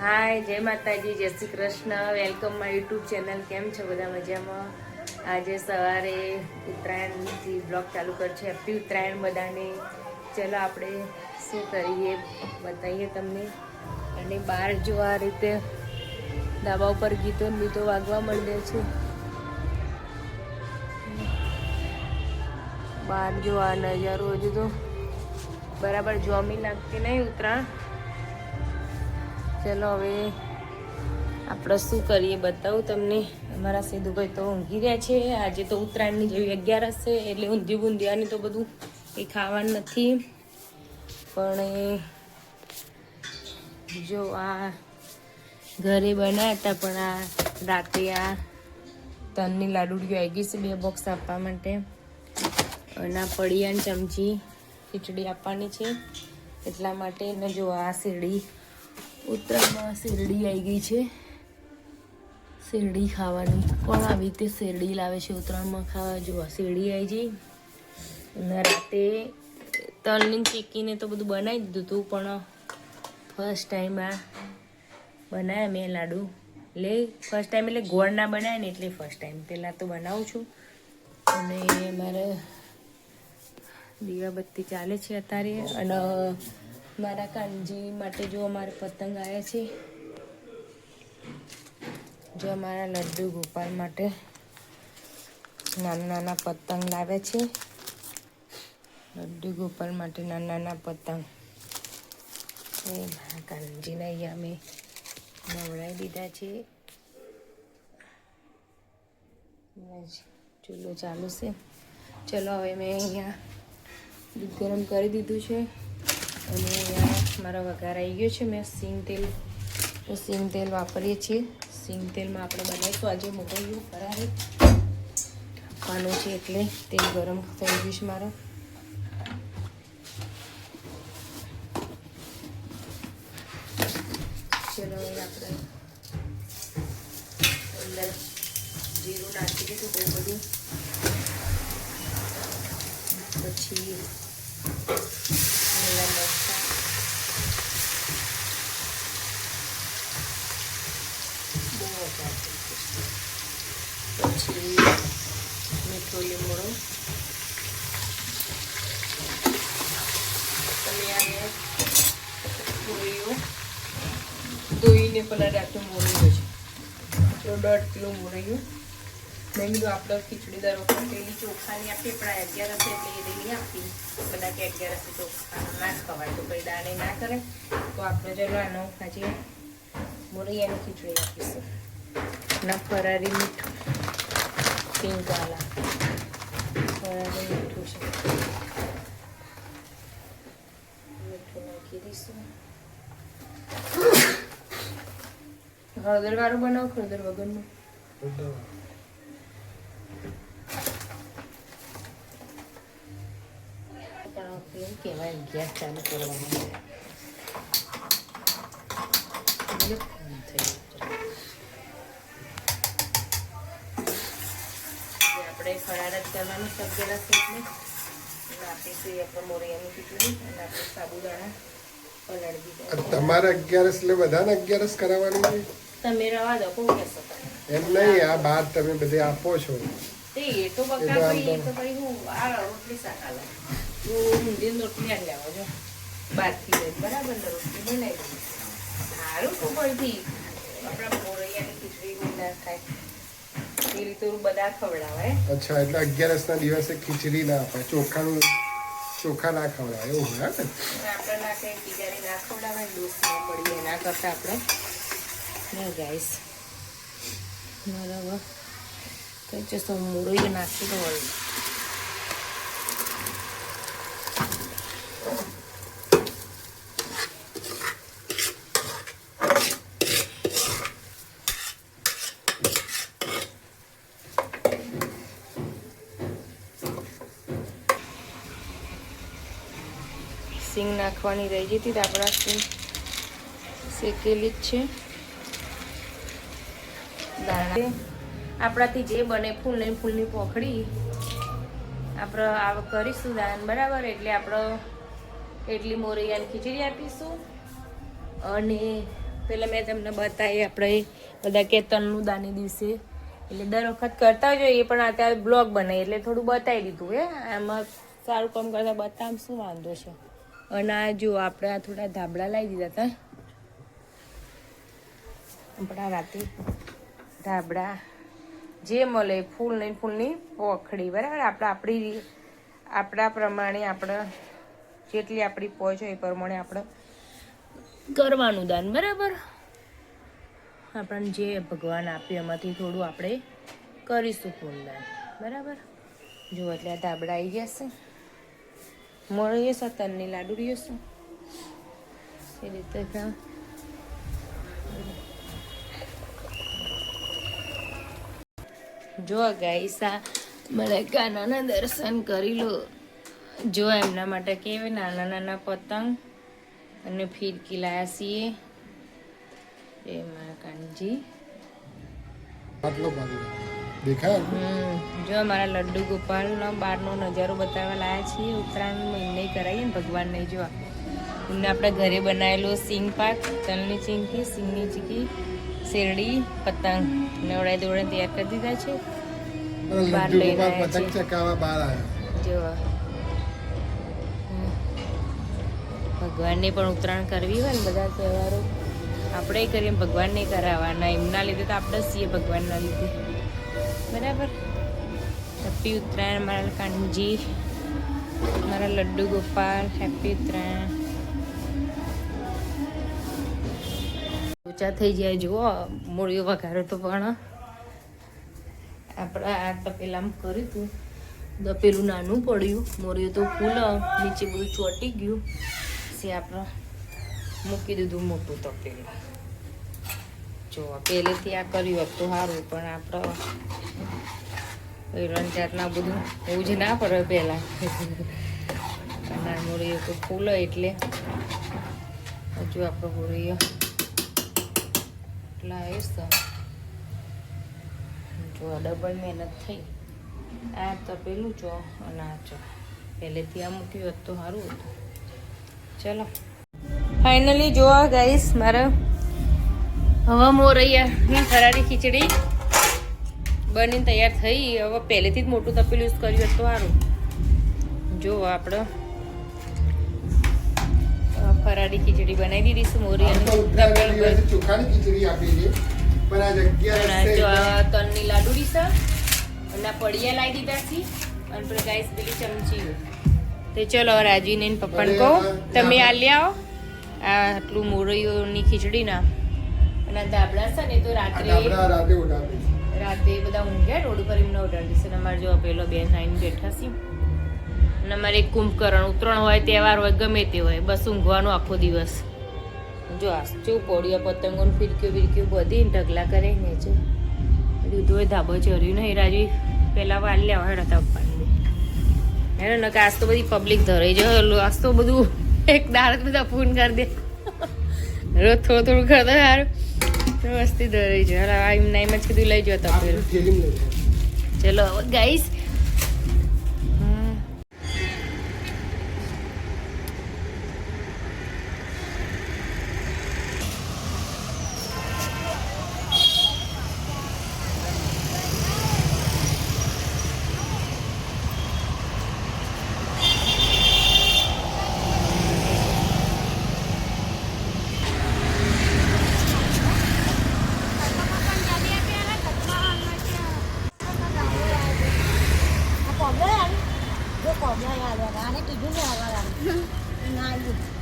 હાય જય માતાજી, જય Shri Krishna. Welcome my YouTube channel કેમ છો બધા મજામાં? આજે સવારે ઉત્તરાયણથી બ્લોગ ચાલુ કરશે હેપી ઉત્તરાયણ બધાને. ચલો આપણે શું કરીએ બતાવીએ તમને. અને બહાર જો આ રીતે ધાબા ઉપર ગીતો બીતો વાગવા માંડે છે. બહાર જો આ નજારો હજુ તો બરાબર જોમી લાગતી નહીં ઉત્તરાયણ. ચલો હવે આપણે શું કરીએ બતાવું તમને. અમારા સેદુભાઈ તો ઊંઘી રહ્યા છે. આજે તો ઉત્તરાયણની જેવી અગિયારસ છે, એટલે ઊંધી બુંધિયાની તો બધું એ ખાવાનું નથી. પણ જો આ ઘરે બનાવ્યા હતા, પણ આ રાતે આ તનની લાડુડીઓ આવી ગઈ છે બે બોક્સ આપવા માટે. અને આ પડિયાની ચમચી ખીચડી આપવાની છે. એટલા માટે ને જો આ શેરડી ઉત્તરાયણમાં શેરડી આવી ગઈ છે. શેરડી ખાવાની. કોણ આવી રીતે શેરડી લાવે છે ઉત્તરાયણમાં ખાવા? જો શેરડી આવી જઈ અને રાતે તલની ચીકીને તો બધું બનાવી દીધું હતું, પણ ફર્સ્ટ ટાઈમ આ બનાવ્યા મેં લાડુ. એટલે ફર્સ્ટ ટાઈમ એટલે ગોળ ના બનાવ્યા ને એટલે ફર્સ્ટ ટાઈમ પહેલાં તો બનાવું છું. અને મારે દીવાબત્તી ચાલે છે અત્યારે. અને મારા કાનજી માટે જો અમારે પતંગ આવ્યા છે, જો અમારા લડ્ડુ ગોપાલ માટે નાના નાના પતંગ લાવ્યા છે. લડ્ડુ ગોપાલ માટે નાના નાના પતંગ. એ મારા કાનજીને અહીંયા અમે નવડાવી દીધા છે. ચૂલો ચાલુ છે. ચલો હવે મેં અહીંયા દૂધ ગરમ કરી દીધું છે. અને મારો વઘાર આવી ગયો છે. મેં સિંગ તેલ સિંગ તેલ વાપરીએ છીએ. સિંગ તેલમાં આપણે બનાવીશું આજે મોકલ્યું ફરારી. આપવાનું છે એટલે તેલ ગરમ થઈ ગયું છે મારો. ચલો હવે આપણે અંદર જીરું નાખી દીધું બહુ બધું. પછી લીલા મરચાં બહુ વધારે થઈ ગયું. પછી મીઠો લીમડો અને આને મોરીઓ ધોઈને પેલા રાતું મોરીઓ છે. તો દોઢ કિલો મોરીઓ મેં કીધું આપણે ખીચડી દર વખત ચોખાની આપી પણ આ હશે એટલે એ લઈ આપી કદાચ કે અગિયારસ ચોખા ના ખવાય. તો કઈ દાણે ના કરે. તો આપણે ચલો આનો આજે મોરૈયાની ખીચડી આપીશું. ના ફરારી મીઠું. પિંક વાલા. ફરારી મીઠું છે. મીઠું નાખી દઈશું. હળદર વાળું બનાવો હળદર વગરનું. કહેવાય ગેસ ચાલુ કરવાનો આપણે ફરાળ જ કરવાનું છે અગિયારસ એટલે આપણે મોરિયાનું ખીચડી અને આપણે સાબુદાણા પલાળી દીધા. તમારે અગિયારસ એટલે બધાને અગિયારસ કરાવવાનું હોય? તમે રવા દો કોણ કહેશો તમે એમ નહીં આ બાર તમે બધી આપો છો. તે એ તો બકા ભાઈ તો ભાઈ હું આ રોટલી શાક આલે. હું ઊંધી રોટલી આલી આવો જો. બહારથી લઈ બરાબર ને રોટલી બનાવી સારું પડતી આપણા મોરૈયાની ખીચડી ના થાય. એ રીતે બધા ખવડાવે. અચ્છા એટલે અગિયારસ ના દિવસે ખીચડી ના અપાય ચોખાનું ચોખા ના ખવડાવે એવું હોય ને? આપણે ના કંઈ તિજારી ના ખવડાવે દોસ્ત ના પડીએ એના કરતાં આપણે. ના ગાઈસ મારા હવે કઈ જશો મોરૈયો નાખી દો વળી સિંગ નાખવાની રહી જતી તો આપણા સિંગ શેકેલી જ છે દાણા આપણાથી જે બને ફૂલ ને ફૂલની પોખડી આપણે આ કરીશું દાન બરાબર? એટલે આપણે એટલી મોરૈયાની ખીચડી આપીશું. અને પેલા મેં તમને બતાવી આપણે બધા કે તનનું દાની દિવસે. એટલે દર વખત કરતા જોઈએ પણ અત્યારે બ્લોગ બનાવી એટલે થોડું બતાવી દીધું, હે? આમાં સારું કામ કરતા બતાવ શું વાંધો છે? અને આ જો આપણે આ થોડા ધાબળા લાવી દીધા હતા આપણા રાતે ધાબળા, જે મળે ફૂલ નહીં ફૂલની પોખડી બરાબર? આપણે આપણી આપણા પ્રમાણે આપણે જેટલી આપણી પહોંચ હોય એ પ્રમાણે આપણે કરવાનું દાન, બરાબર? આપણને જે ભગવાન આપ્યું એમાંથી થોડું આપણે કરીશું ફૂલદાન બરાબર? જો એટલે આ ધાબળા આવી જશે મળીએ સતનની લાડુડીઓ શું એ રીતે જો ગાઈસા મને દર્શન કરી લો. જો એમના માટે કેવી નાના નાના પતંગ અને ફીરકી લાયા છીએ. એ મારા કાનજી. જો અમારા લડ્ડુ ગોપાલનો બહારનો નજારો બતાવવા લાયા છીએ. ઉત્તરાયણ મહિને કરાવીએ ને ભગવાનને જોવા એમને આપણે ઘરે બનાવેલો સિંગ પાક તલની ચીંકી સિંગની ચીકી. શેરડી પતંગ નવડાઈ દોડાઈ તૈયાર કરી દીધા છે. બહાર પતંગ ચકાવા બહાર આવ્યા. જો. ભગવાનને પણ ઉત્તરાયણ કરવી હોય ને બધા તહેવારો. આપણે કરીએ ભગવાનને કરાવવાના. એમના લીધે તો આપણે છીએ ભગવાનના લીધે. બરાબર? હેપી ઉત્તરાયણ મારા કાનજી. મારા લડ્ડુ ગોપાલ હેપી ઉત્તરાયણ. ઓછા થઈ જાય જુઓ મૂળિયો વઘારો તો પણ. આપણે આ તપેલામાં કર્યું હતું. તપેલું નાનું પડ્યું મોરિયું તો ફૂલ, નીચે બધું ચોટી ગયું. પછી આપણે મૂકી દીધું મોટું તપેલું. જો, પહેલેથી આ કર્યું હતું સારું, પણ આપણે રણજાતના બધું એવું જ ના પડે પહેલાં. નાનું મોર્યું તો ફૂલ એટલે. હજુ આપણો મોર્યું એટલા તો જો ડબલ મહેનત થઈ. આ તપેલું ચો અને આ ચો પહેલેથી આ મૂક્યું હોત તો સારું હતું. ચલો. ફાઇનલી જોવા ગાઈસ મારે. હવે મોરૈયાની ફરારી ખીચડી બનીને તૈયાર થઈ. હવે પહેલેથી જ મોટું તપેલું યુઝ કર્યું હતું સારું. જો આપણે અ, ફરારી ખીચડી બનાવી દીધી મોરિયાની ઉત્તરાયણના ચોખાની ખીચડી આપી પણ આ જગ્યા તલની લાડુ છે અને પડિયા લાવી દીધા છે. અને પર ગાઈસ પેલી ચમચી. તે ચલો રાજીને ને પપ્પાને કહો તમે આ લે આવો આ આટલું મોરૈયોની ખીચડી ના અને દાબડા છે ને તો રાત્રે રાતે બધા ઊંઘ્યા રોડ પર એમને ઉડાડી છે. અમારે જો પેલો બેન નાઈન બેઠા છે. અને અમારે કુંભકરણ ઉત્તરાયણ હોય તહેવાર હોય ગમે તે હોય બસ ઊંઘવાનો આખો દિવસ. જો આ પોડિયા પતંગો ને ફિરકીઓ બધી ઢગલા કરે ને જો. દૂધ હોય ધાબો ચર્યું નહીં રાજુ પહેલાં વાલ લેવા હેડા હતા પપ્પાને હે ને આજ તો બધી પબ્લિક ધરાઈ જાય આજ તો બધું એક દાડ બધા ફોન કરી દે. રોજ થોડું થોડું કરતો યાર મસ્તી ધરાઈ જાય. એમના એમ જ કીધું લઈ જતા ตอบได้ไงเลยนะได้กินทุกอย่างอะไรงานอยู่